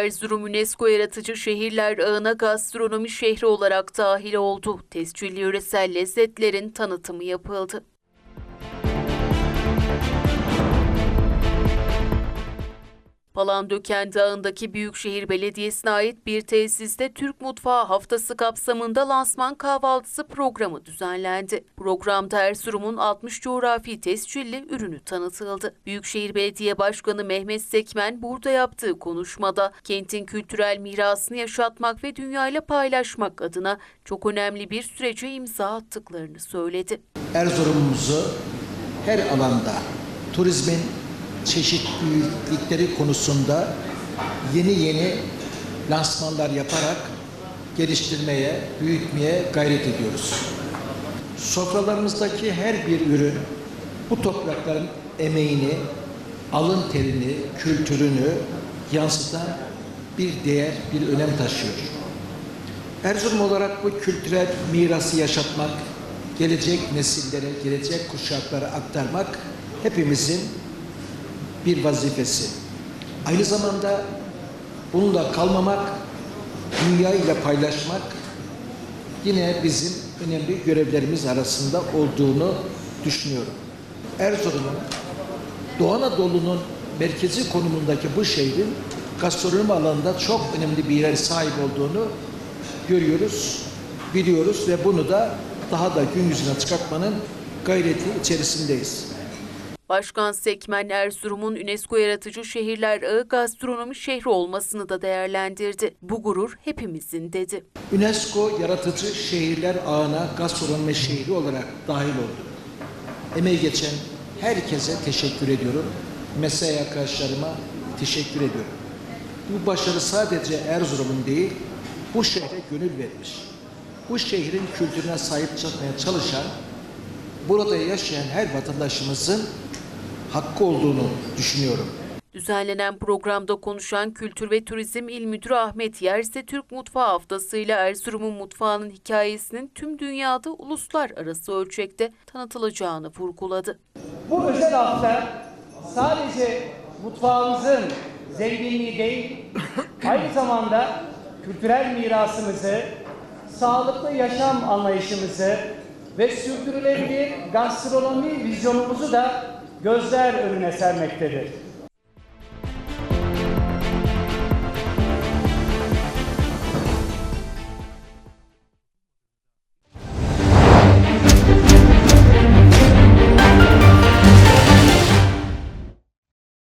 Erzurum UNESCO Yaratıcı Şehirler Ağı'na gastronomi şehri olarak dahil oldu. Tescilli yöresel lezzetlerin tanıtımı yapıldı. Palandöken Dağı'ndaki Büyükşehir Belediyesi'ne ait bir tesiste Türk Mutfağı Haftası kapsamında lansman kahvaltısı programı düzenlendi. Programda Erzurum'un 60 coğrafi tescilli ürünü tanıtıldı. Büyükşehir Belediye Başkanı Mehmet Sekmen burada yaptığı konuşmada kentin kültürel mirasını yaşatmak ve dünyayla paylaşmak adına çok önemli bir sürece imza attıklarını söyledi. Erzurum'umuzu her alanda turizmin çeşitlilikleri konusunda yeni yeni lansmanlar yaparak geliştirmeye, büyütmeye gayret ediyoruz. Sofralarımızdaki her bir ürün bu toprakların emeğini, alın terini, kültürünü yansıtan bir değer, bir önem taşıyor. Erzurum olarak bu kültürel mirası yaşatmak, gelecek nesillere, gelecek kuşaklara aktarmak hepimizin bir vazifesi. Aynı zamanda bununla kalmamak, dünya ile paylaşmak yine bizim önemli görevlerimiz arasında olduğunu düşünüyorum. Erzurum'un Doğu Anadolu'nun merkezi konumundaki bu şehrin gastronomi alanında çok önemli bir yere sahip olduğunu görüyoruz, biliyoruz ve bunu da daha da gün yüzüne çıkartmanın gayreti içerisindeyiz. Başkan Sekmen Erzurum'un UNESCO Yaratıcı Şehirler Ağı gastronomi şehri olmasını da değerlendirdi. Bu gurur hepimizin dedi. UNESCO Yaratıcı Şehirler Ağı'na gastronomi şehri olarak dahil oldu. Emeği geçen herkese teşekkür ediyorum. Mesai arkadaşlarıma teşekkür ediyorum. Bu başarı sadece Erzurum'un değil, bu şehre gönül vermiş. Bu şehrin kültürüne sahip çıkmaya çalışan, burada yaşayan her vatandaşımızın hakkı olduğunu düşünüyorum. Düzenlenen programda konuşan Kültür ve Turizm İl Müdürü Ahmet Yer ise Türk Mutfağı Haftası ile Erzurum'un mutfağının hikayesinin tüm dünyada uluslararası ölçekte tanıtılacağını vurguladı. Bu özel hafta sadece mutfağımızın zenginliği değil, aynı zamanda kültürel mirasımızı, sağlıklı yaşam anlayışımızı ve sürdürülebilir gastronomi vizyonumuzu da gözler önüne sermektedir.